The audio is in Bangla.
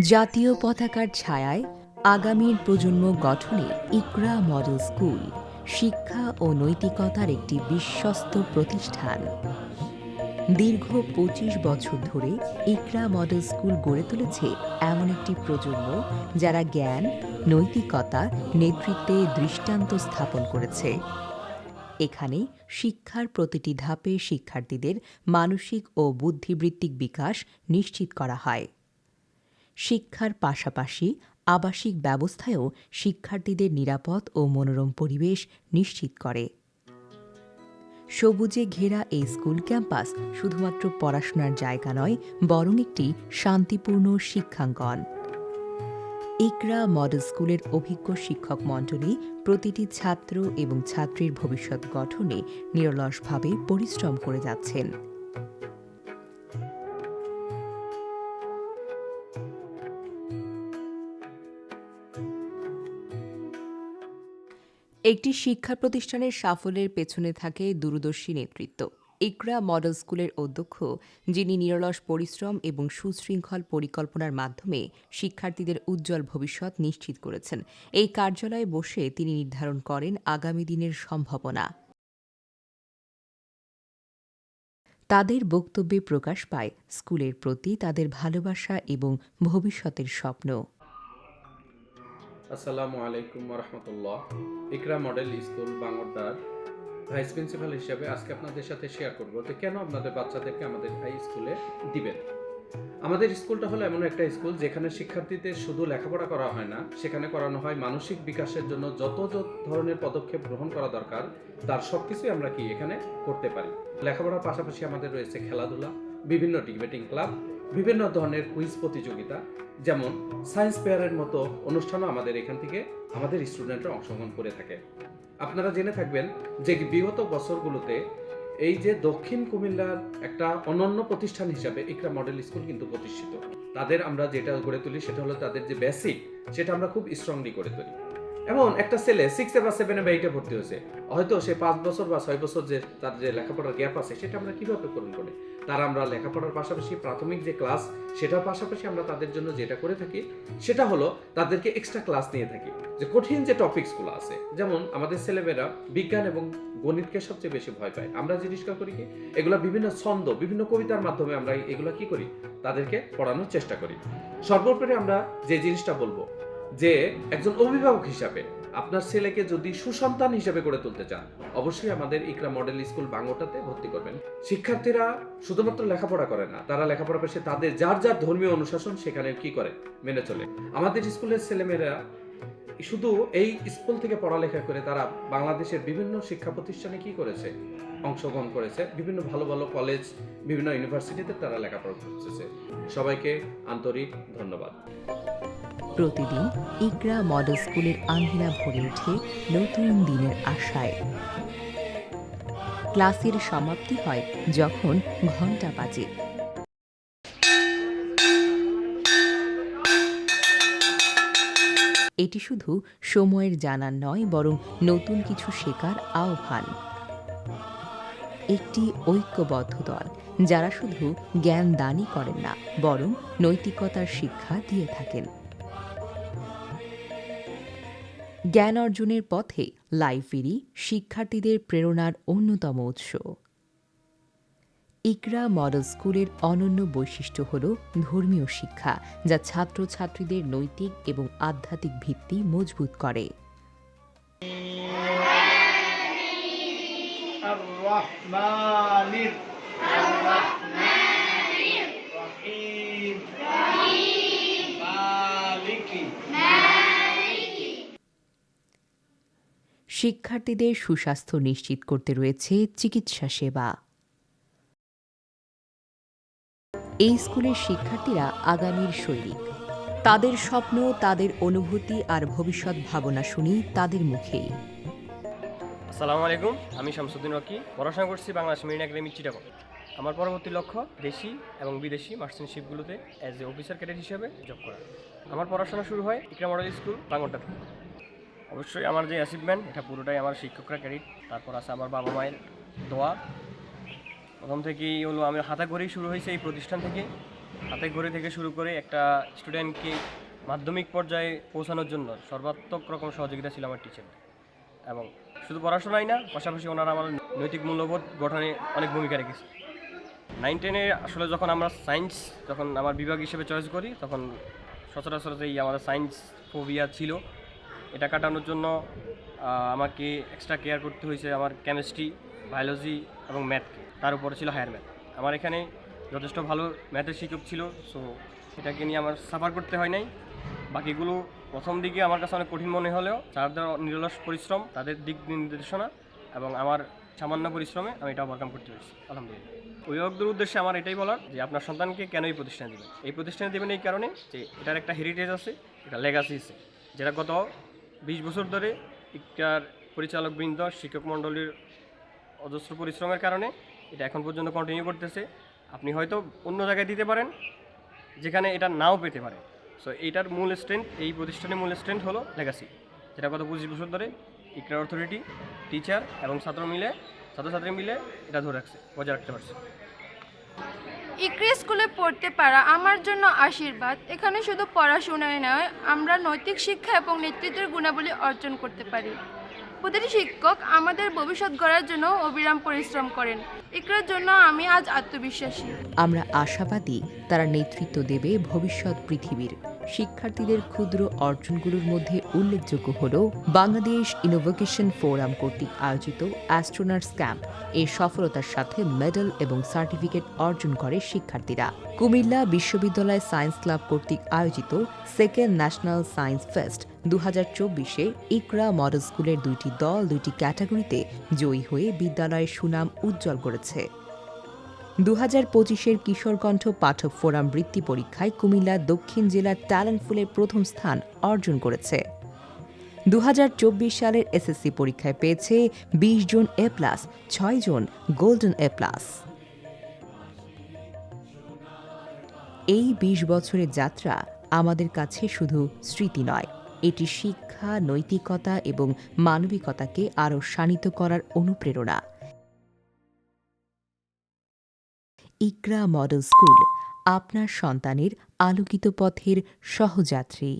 জাতীয় পতাকার ছায়ায় আগামীর প্রজন্ম গঠনে ইকরা মডেল স্কুল শিক্ষা ও নৈতিকতার একটি বিশ্বস্ত প্রতিষ্ঠান। দীর্ঘ পঁচিশ বছর ধরে ইকরা মডেল স্কুল গড়ে তুলেছে এমন একটি প্রজন্ম যারা জ্ঞান, নৈতিকতা, নেতৃত্বে দৃষ্টান্ত স্থাপন করেছে। এখানে শিক্ষার প্রতিটি ধাপে শিক্ষার্থীদের মানসিক ও বুদ্ধিবৃত্তিক বিকাশ নিশ্চিত করা হয়। শিক্ষার পাশাপাশি আবাসিক ব্যবস্থায়ও শিক্ষার্থীদের নিরাপদ ও মনোরম পরিবেশ নিশ্চিত করে। সবুজে ঘেরা এই স্কুল ক্যাম্পাস শুধুমাত্র পড়াশোনার জায়গা নয়, বরং একটি শান্তিপূর্ণ শিক্ষাঙ্গন। ইকরা মডেল স্কুলের অভিজ্ঞ শিক্ষক মণ্ডলী প্রতিটি ছাত্র এবং ছাত্রীর ভবিষ্যৎ গঠনে নিরলসভাবে পরিশ্রম করে যাচ্ছেন। একটি শিক্ষা প্রতিষ্ঠানের সাফল্যের পেছনে থাকে দূরদর্শী নেতৃত্ব। ইকরা মডেল স্কুলের অধ্যক্ষ, যিনি নিরলস পরিশ্রম এবং সুশৃঙ্খল পরিকল্পনার মাধ্যমে শিক্ষার্থীদের উজ্জ্বল ভবিষ্যৎ নিশ্চিত করেছেন। এই কার্যালয়ে বসে তিনি নির্ধারণ করেন আগামী দিনের সম্ভাবনা। তাদের বক্তব্যে প্রকাশ পায় স্কুলের প্রতি তাদের ভালোবাসা এবং ভবিষ্যতের স্বপ্ন। আসসালামু আলাইকুম রহমতুল্লাহ ইকরা মডেল স্কুল বাংলার ভাইস প্রিন্সিপাল হিসেবে আজকে আপনাদের সাথে শেয়ার করব যে কেন আপনাদের বাচ্চাদেরকে আমাদের হাই স্কুলে দিবেন। আমাদের স্কুলটা হলো এমন একটা স্কুল যেখানে শিক্ষার্থীদের শুধু লেখাপড়া করা হয় না, সেখানে করানো হয় মানসিক বিকাশের জন্য যত যত ধরনের পদক্ষেপ গ্রহণ করা দরকার, তার সব কিছুই আমরা কি এখানে করতে পারি। লেখাপড়ার পাশাপাশি আমাদের রয়েছে খেলাধুলা, বিভিন্ন ডিবেটিং ক্লাব বিভিন্ন ধরনের কুইজ প্রতিযোগিতা, যেমন সায়েন্স ফেয়ারের মতো অনুষ্ঠানও আমাদের এখান থেকে আমাদের স্টুডেন্টরা অংশগ্রহণ করে থাকে। আপনারা জেনে থাকবেন যে বিগত বছরগুলোতে এই যে দক্ষিণ কুমিল্লার একটা অনন্য প্রতিষ্ঠান হিসাবে ইকরা মডেল স্কুল কিন্তু প্রতিষ্ঠিত। তাদের আমরা যেটা গড়ে তুলি সেটা হলো তাদের যে বেসিক সেটা আমরা খুব স্ট্রংলি করে তুলি। এমন একটা ছেলে সিক্সে বা সেভেনে বা এইটে ভর্তি হয়েছে। হয়তো সে পাঁচ বছর বা ছয় বছর যে তার যে লেখাপড়ার গ্যাপ আছে, সেটা আমরা কীভাবে পূরণ করি? তার আমরা লেখাপড়ার পাশাপাশি প্রাথমিক যে ক্লাস, সেটার পাশাপাশি আমরা তাদের জন্য যেটা করে থাকি, সেটা হলো তাদেরকে এক্সট্রা ক্লাস নিয়ে থাকি। যে কঠিন যে টপিকসগুলো আছে, যেমন আমাদের ছেলেমেয়েরা বিজ্ঞান এবং গণিতকে সবচেয়ে বেশি ভয় পায়। আমরা জিনিসটা করি কি, এগুলা বিভিন্ন ছন্দ, বিভিন্ন কবিতার মাধ্যমে আমরা এগুলো কি করি? তাদেরকে পড়ানোর চেষ্টা করি। সর্বোপরি আমরা যে জিনিসটা বলব যে একজন অভিভাবক হিসাবে আপনার ছেলেকে যদি সুসন্তান হিসেবে গড়ে তুলতে চান, অবশ্যই আমাদের ইকরা মডেল স্কুল বাংলাটাতে ভর্তি করবেন। শিক্ষার্থীরা শুধুমাত্র লেখাপড়া করে না, তারা লেখাপড়া পেশে তাদের যার যার ধর্মীয় অনুশাসন সেখানে কি করে, মেনে চলে। আমাদের স্কুলের ছেলেমেয়েরা শুধু এই স্কুল থেকে পড়ালেখা করে তারা বাংলাদেশের বিভিন্ন শিক্ষা প্রতিষ্ঠানে কি করেছে, অংশগ্রহণ করেছে, বিভিন্ন ভালো ভালো কলেজ বিভিন্ন ইউনিভার্সিটিতে তারা লেখাপড়া করতেছে। সবাইকে আন্তরিক ধন্যবাদ। প্রতিদিন ইকরা মডেল স্কুলের আঙ্গিনা ভরে ওঠে নতুন দিনের আশায়। ক্লাসের সমাপ্তি হয় যখন ঘণ্টা বাজে। এটি শুধু সময়ের জানার নয়, বরং নতুন কিছু শেখার আহ্বান। একটি ঐক্যবদ্ধ দল, যারা শুধু জ্ঞান দানই করেন না, বরং নৈতিকতার শিক্ষা দিয়ে থাকেন। জ্ঞান অর্জনের পথে লাইফেরই শিক্ষার্থীদের প্রেরণার অন্যতম উৎস ইকরা মডেল স্কুলের অনন্য বৈশিষ্ট্য হল ধর্মীয় শিক্ষা যা ছাত্রছাত্রীদের নৈতিক এবং আধ্যাত্মিক ভিত্তি মজবুত করে الرحمن الرحيم শিক্ষার্থীদের সুস্বাস্থ্য নিশ্চিত করতে রয়েছে চিকিৎসা সেবা। এই স্কুলের শিক্ষার্থীরা আগামীর সৈনিক তাদের স্বপ্ন, তাদের অনুভূতি আর ভবিষ্যৎ ভাবনা শুনি তাদের মুখেই। আসসালামু আলাইকুম, আমি শামসুদ্দিন ওয়াকি, পড়াশোনা করছি বাংলাদেশ মেরিন একাডেমি চিটাগং। আমার পরবর্তী লক্ষ্য, দেশি এবং বিদেশি মার্চেন্টশিপগুলোতে অ্যাজ এ অফিসার ক্যাডেট হিসেবে জব করা। আমার পড়াশোনা শুরু হয় ইকরা মডেল স্কুল বাংলাটা থেকে। অবশ্যই আমার যে অ্যাচিভমেন্ট এটা পুরোটাই আমার শিক্ষকরা ক্রেডিট তারপর আছে আমার বাবা মায়ের দোয়া। প্রথম থেকেই হলো আমি হাতা করেই শুরু হয়েছে এই প্রতিষ্ঠান থেকে। হাতে ঘড়ি থেকে শুরু করে একটা স্টুডেন্টকে মাধ্যমিক পর্যায়ে পৌঁছানোর জন্য সর্বাত্মক রকম সহযোগিতা ছিল আমার টিচার এবং শুধু পড়াশোনাই না, পাশাপাশি ওনারা আমার নৈতিক মূল্যবোধ গঠনে অনেক ভূমিকা রেখেছে। নাইন টেনে আসলে যখন আমরা সায়েন্স যখন আমার বিভাগ হিসেবে চয়েস করি, তখন সচরাচর এই আমাদের সায়েন্স ফোবিয়া ছিল এটা কাটানোর জন্য আমাকে এক্সট্রা কেয়ার করতে হয়েছে আমার কেমিস্ট্রি বায়োলজি এবং ম্যাথকে তার উপরে ছিল হায়ার ম্যাথ আমার এখানে যথেষ্ট ভালো ম্যাথের শিক্ষক ছিল সো এটাকে নিয়ে আমার সাফার করতে হয় নাই। বাকিগুলো প্রথম দিকে আমার কাছে অনেক কঠিন মনে হলেও তাদের নিরলস পরিশ্রম, তাদের দিক নির্দেশনা এবং আমার সামান্য পরিশ্রমে আমি এটা ওভারকাম করতে পেরেছি, আলহামদুলিল্লাহ। অভিভাবকদের উদ্দেশ্যে আমার এটাই বলার যে আপনার সন্তানকে কেন এই প্রতিষ্ঠানে দেবেন? এই প্রতিষ্ঠানে দেবেন এই কারণে যে এটার একটা হেরিটেজ আছে, এটা লেগাসি আছে। যেটা গত বিশ বছর ধরে এটার পরিচালকবৃন্দ শিক্ষক মণ্ডলীর অজস্র পরিশ্রমের কারণে এটা এখন পর্যন্ত কন্টিনিউ করতেছে। আপনি হয়তো অন্য জায়গায় দিতে পারেন, যেখানে এটা নাও পেতে পারে। সো এটার মূল স্ট্রেন্থ এই প্রতিষ্ঠানের মূল স্ট্রেংথ হলো লেগাসি যেটা গত পঁচিশ বছর ধরে ইকরা অথরিটি টিচার এবং ছাত্র মিলে, ছাত্রছাত্রী মিলে এটা ধরে রাখছে, বজায় রাখতে পারছে। ইকরি স্কুলে পড়তে পারা আমার জন্য আশীর্বাদ। এখানে শুধু পড়াশোনায় নয়, আমরা নৈতিক শিক্ষা এবং নেতৃত্বের গুণাবলী অর্জন করতে পারি। প্রতিটি শিক্ষক আমাদের ভবিষ্যৎ গড়ার জন্য অবিরাম পরিশ্রম করেন। ইকরার জন্য আমি আজ আত্মবিশ্বাসী। আমরা আশাবাদী তারা নেতৃত্ব দেবে ভবিষ্যৎ পৃথিবীর। শিক্ষার্থীদের ক্ষুদ্র অর্জনগুলোর মধ্যে উল্লেখযোগ্য হল বাংলাদেশ ইনোভোকেশন ফোরাম কর্তৃক আয়োজিত অ্যাস্ট্রোনার্স ক্যাম্প এর সফলতার সাথে মেডেল এবং সার্টিফিকেট অর্জন করে শিক্ষার্থীরা। কুমিল্লা বিশ্ববিদ্যালয় সায়েন্স ক্লাব কর্তৃক আয়োজিত সেকেন্ড ন্যাশনাল সায়েন্স ফেস্ট দু হাজার চব্বিশে ইকরা মডেল স্কুলের দুইটি দল দুইটি ক্যাটাগরিতে জয়ী হয়ে বিদ্যালয়ের সুনাম উজ্জ্বল করেছে। দু হাজার পঁচিশের কিশোরকণ্ঠ পাঠক ফোরাম বৃত্তি পরীক্ষায় কুমিল্লা দক্ষিণ জেলার ট্যালেন্ট ফুলের প্রথম স্থান অর্জন করেছে। দু হাজার চব্বিশ সালের এসএসসি পরীক্ষায় পেয়েছে বিশ জন এ প্লাস, ছয় জন গোল্ডেন এ প্লাস। এই বিশ বছরের যাত্রা আমাদের কাছে শুধু স্মৃতি নয়, এটি শিক্ষা, নৈতিকতা এবং মানবিকতাকে আরও শানিত করার অনুপ্রেরণা। ইকরা মডেল স্কুল আপনার সন্তানের আলোকিত পথের সহযাত্রী।